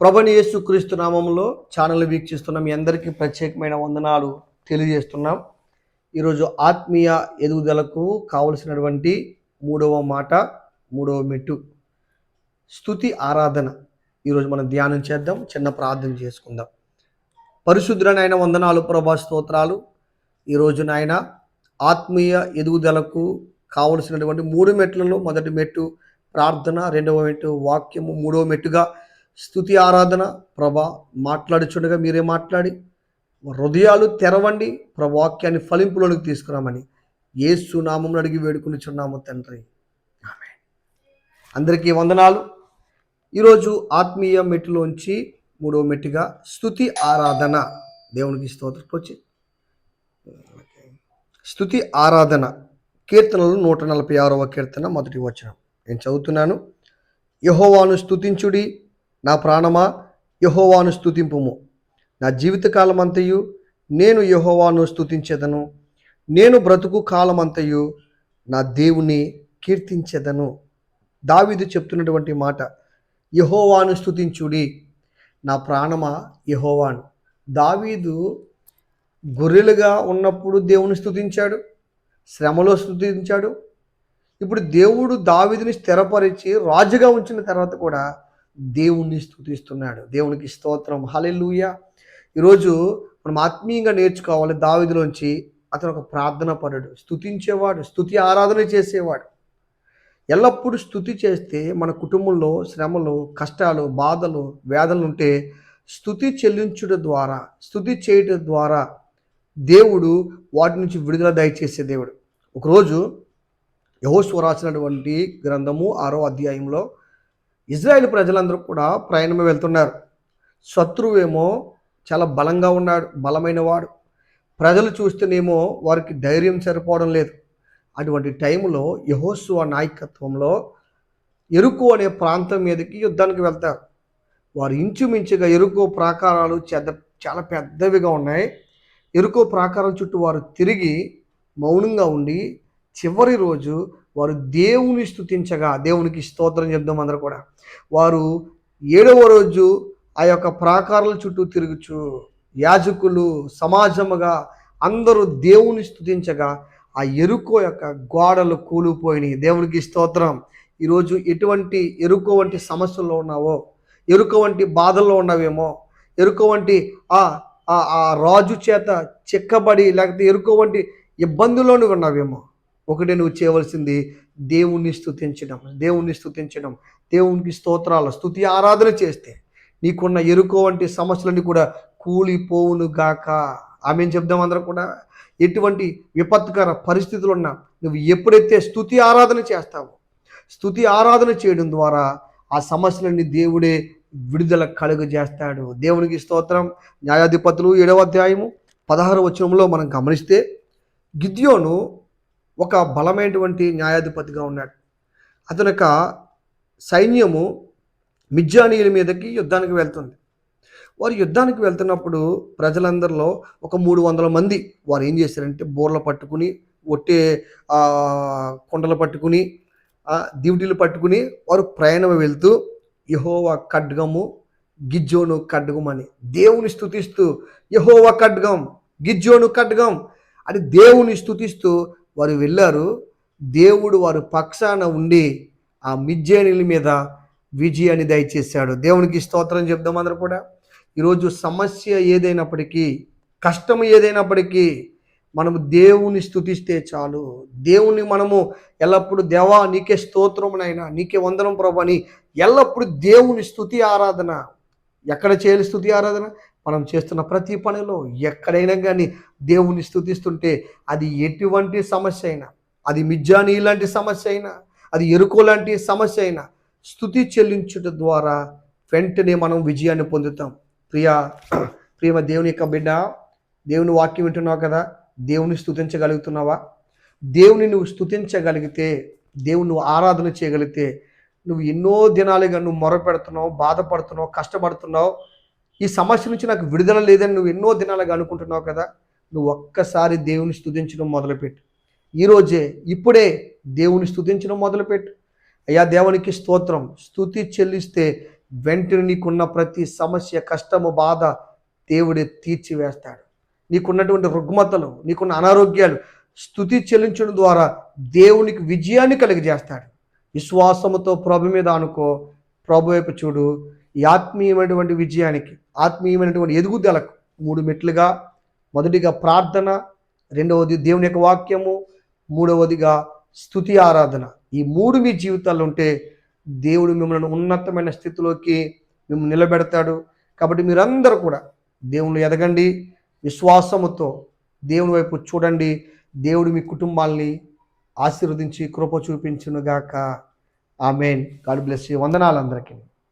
ప్రభని యేసుక్రీస్తు నామంలో ఛానల్ వీక్షిస్తున్న మీ అందరికీ ప్రత్యేకమైన వందనాలు తెలియజేస్తున్నాం. ఈరోజు ఆత్మీయ ఎదుగుదలకు కావలసినటువంటి మూడవ మాట మూడవ మెట్టు. స్తుతి ఆరాధన. ఈరోజు మనం ధ్యానం చేద్దాం చిన్న ప్రార్థన చేసుకుందాం. పరిశుద్ధులనైన వందనాలు ప్రభా స్తోత్రాలు. ఈరోజు నాయన ఆత్మీయ ఎదుగుదలకు కావలసినటువంటి మూడు మెట్లలో మొదటి మెట్టు ప్రార్థన రెండవ మెట్టు వాక్యము మూడవ మెట్టుగా స్థుతి ఆరాధన ప్రభా మాట్లాడుచుండగా మీరే మాట్లాడి హృదయాలు తెరవండి ప్రవాక్యాన్ని ఫలింపులోనికి తీసుకురామని ఏసు నామం అడిగి వేడుకునిచున్నాము తండ్రి. ఆమె అందరికీ వందనాలు. ఈరోజు ఆత్మీయ మెట్టులోంచి మూడవ మెట్టుగా స్తుతి ఆరాధన. దేవునికి స్తోత్రం. వచ్చి. స్తుతి ఆరాధన. కీర్తనలు నూట నలభై ఆరవ కీర్తన మొదటి వచనం. నేను చదువుతున్నాను. యహోవాను స్తుతించుడి నా ప్రాణమా? యహోవాను స్థుతింపుము నా జీవితకాలమంతయు నేను యహోవాను స్థుతించెదను నేను బ్రతుకు కాలమంతయు నా దేవుని కీర్తించెదను. దావీదు చెప్తున్నటువంటి మాట యహోవాను స్థుతించుడి నా ప్రాణమా? యహోవాను. దావీదు గొర్రెలుగా ఉన్నప్పుడు దేవుని స్థుతించాడు శ్రమలో స్థుతించాడు ఇప్పుడు దేవుడు దావీదుని స్థిరపరిచి రాజుగా ఉంచిన తర్వాత కూడా దేవుణ్ణి స్థుతిస్తున్నాడు దేవునికి స్తోత్రం. హలెలుయ ఈరోజు మనం ఆత్మీయంగా నేర్చుకోవాలి దావిదిలోంచి అతను ఒక ప్రార్థన పరుడు. స్థుతించేవాడు స్థుతి ఆరాధన చేసేవాడు. ఎల్లప్పుడూ స్థుతి చేస్తే మన కుటుంబంలో శ్రమలు కష్టాలు బాధలు వేదలు ఉంటే స్థుతి చెల్లించుట ద్వారా స్థుతి చేయటం ద్వారా దేవుడు వాటి నుంచి విడుదల దయచేసే దేవుడు. ఒకరోజు యహోశ్వ రాసినటువంటి గ్రంథము ఆరో అధ్యాయంలో ఇజ్రాయెల్ ప్రజలందరూ కూడా ప్రయాణమే వెళ్తున్నారు. శత్రువేమో చాలా బలంగా ఉన్నాడు బలమైన వాడు ప్రజలు చూస్తేనేమో వారికి ధైర్యం సరిపోవడం లేదు. అటువంటి టైంలో యహోస్వ నాయకత్వంలో ఎరుకు అనే ప్రాంతం మీదకి యుద్ధానికి వెళ్తారు. వారు ఇంచుమించుగా ఎరుకు ప్రాకారాలు చెద్ద చాలా పెద్దవిగా ఉన్నాయి. ఎరుకో ప్రాకారం చుట్టూ వారు తిరిగి మౌనంగా ఉండి చివరి రోజు వారు దేవుని స్థుతించగా దేవునికి స్తోత్రం చెప్దాం అందరూ కూడా. వారు ఏడవ రోజు ఆ యొక్క ప్రాకారాల చుట్టూ తిరుగుచు యాజకులు సమాజముగా అందరూ దేవుని స్థుతించగా ఆ ఎరుకో యొక్క గోడలు కూలిపోయినాయి. దేవునికి స్తోత్రం. ఈరోజు ఎటువంటి ఎరుకో వంటి సమస్యల్లో ఉన్నావో ఎరుక వంటి బాధల్లో ఉన్నావేమో ఎరుక వంటి ఆ ఆ- ఆ రాజు చేత చిక్కబడి లేకపోతే ఎరుక వంటి ఇబ్బందుల్లోనూ ఉన్నావేమో ఒకటే నువ్వు చేయవలసింది దేవుణ్ణి స్తుతించడం దేవుణ్ణి స్తుతించడం. దేవునికి స్తోత్రాలు స్తుతి ఆరాధన చేస్తే నీకున్న ఎరుకో వంటి సమస్యలన్నీ కూడా కూలిపోవును గాక. ఆమె చెప్దాం అందరం కూడా? ఎటువంటి విపత్కర పరిస్థితులు ఉన్నా నువ్వు ఎప్పుడైతే స్థుతి ఆరాధన చేస్తావో స్థుతి ఆరాధన చేయడం ద్వారా ఆ సమస్యలన్నీ దేవుడే విడుదల కలుగు చేస్తాడు దేవునికి స్తోత్రం. న్యాయాధిపతులు ఏడవ అధ్యాయము పదహారు వచనంలో మనం గమనిస్తే గిద్యోను ఒక బలమైనటువంటి న్యాయాధిపతిగా ఉన్నాడు. అతని యొక్క సైన్యము మిజ్జానీయుల మీదకి యుద్ధానికి వెళ్తుంది. వారు యుద్ధానికి వెళ్తున్నప్పుడు ప్రజలందరిలో ఒక మూడు వందల మంది వారు ఏం చేశారంటే బోర్లు పట్టుకుని ఒట్టే కొండలు కుండలు పట్టుకుని దివిటీలు పట్టుకుని వారు ప్రయాణం వెళ్తూ యహోవా ఖడ్గము గిజ్జోను ఖడ్గం అని దేవుని స్తుతిస్తూ యహోవా ఖడ్గం గిజ్జోను ఖడ్గం అని దేవుని స్తుతిస్తూ వారు వెళ్ళారు. దేవుడు వారు పక్షాన ఉండి ఆ మిజ్జేనుల మీద విజయాన్ని దయచేశాడు. దేవునికి స్తోత్రం చెప్దాం అందరూ కూడా. ఈరోజు సమస్య ఏదైనప్పటికీ కష్టం ఏదైనప్పటికీ మనము దేవుని స్థుతిస్తే చాలు. దేవుని మనము ఎల్లప్పుడూ దేవా నీకే స్తోత్రమునైనా నీకే వందనం ప్రభు అని ఎల్లప్పుడూ దేవుని స్థుతి ఆరాధన. ఎక్కడ చేయాలి స్థుతి ఆరాధన? మనం చేస్తున్న ప్రతి పనిలో ఎక్కడైనా కానీ దేవుని స్థుతిస్తుంటే అది ఎటువంటి సమస్య అయినా అది మిజ్జాని లాంటి సమస్య అయినా అది ఎరుకో లాంటి సమస్య అయినా స్థుతి చెల్లించుట ద్వారా వెంటనే మనం విజయాన్ని పొందుతాం. ప్రియా ప్రియమ దేవుని యొక్క బిడ్డ దేవుని వాక్యం వింటున్నావు కదా దేవుని స్థుతించగలుగుతున్నావా దేవుని నువ్వు స్థుతించగలిగితే దేవుని నువ్వు ఆరాధన చేయగలిగితే నువ్వు ఎన్నో దినాలుగా నువ్వు మొరపెడుతున్నావు బాధపడుతున్నావు కష్టపడుతున్నావు ఈ సమస్య నుంచి నాకు విడుదల లేదని నువ్వు ఎన్నో దినాలుగా అనుకుంటున్నావు కదా నువ్వు ఒక్కసారి దేవుని స్థుతించడం మొదలుపెట్టు. ఈరోజే ఇప్పుడే దేవుని స్థుతించడం మొదలుపెట్టు. అయ్యా దేవునికి స్తోత్రం. స్థుతి చెల్లిస్తే వెంటనే నీకున్న ప్రతి సమస్య కష్టము బాధ దేవుడే తీర్చివేస్తాడు. నీకున్నటువంటి రుగ్మతలు నీకున్న అనారోగ్యాలు స్థుతి చెల్లించడం ద్వారా దేవునికి విజయాన్ని కలిగజేస్తాడు. విశ్వాసముతో ప్రభు మీద అనుకో. ప్రభు వైపు చూడు. ఈ ఆత్మీయమైనటువంటి విజయానికి ఆత్మీయమైనటువంటి ఎదుగుదలకు మూడు మెట్లుగా. మొదటిగా ప్రార్థన రెండవది దేవుని యొక్క వాక్యము మూడవదిగా స్థుతి ఆరాధన. ఈ మూడు మీ జీవితాల్లో ఉంటే దేవుడు మిమ్మల్ని ఉన్నతమైన స్థితిలోకి మిమ్మల్ని నిలబెడతాడు. కాబట్టి మీరందరూ కూడా దేవుని ఎదగండి విశ్వాసముతో దేవుని వైపు చూడండి. దేవుడు మీ కుటుంబాల్ని ఆశీర్వదించి కృప చూపించునుగాక. ఆమెన్. గాడ్ బ్లెస్ వందనాలు అందరికీ.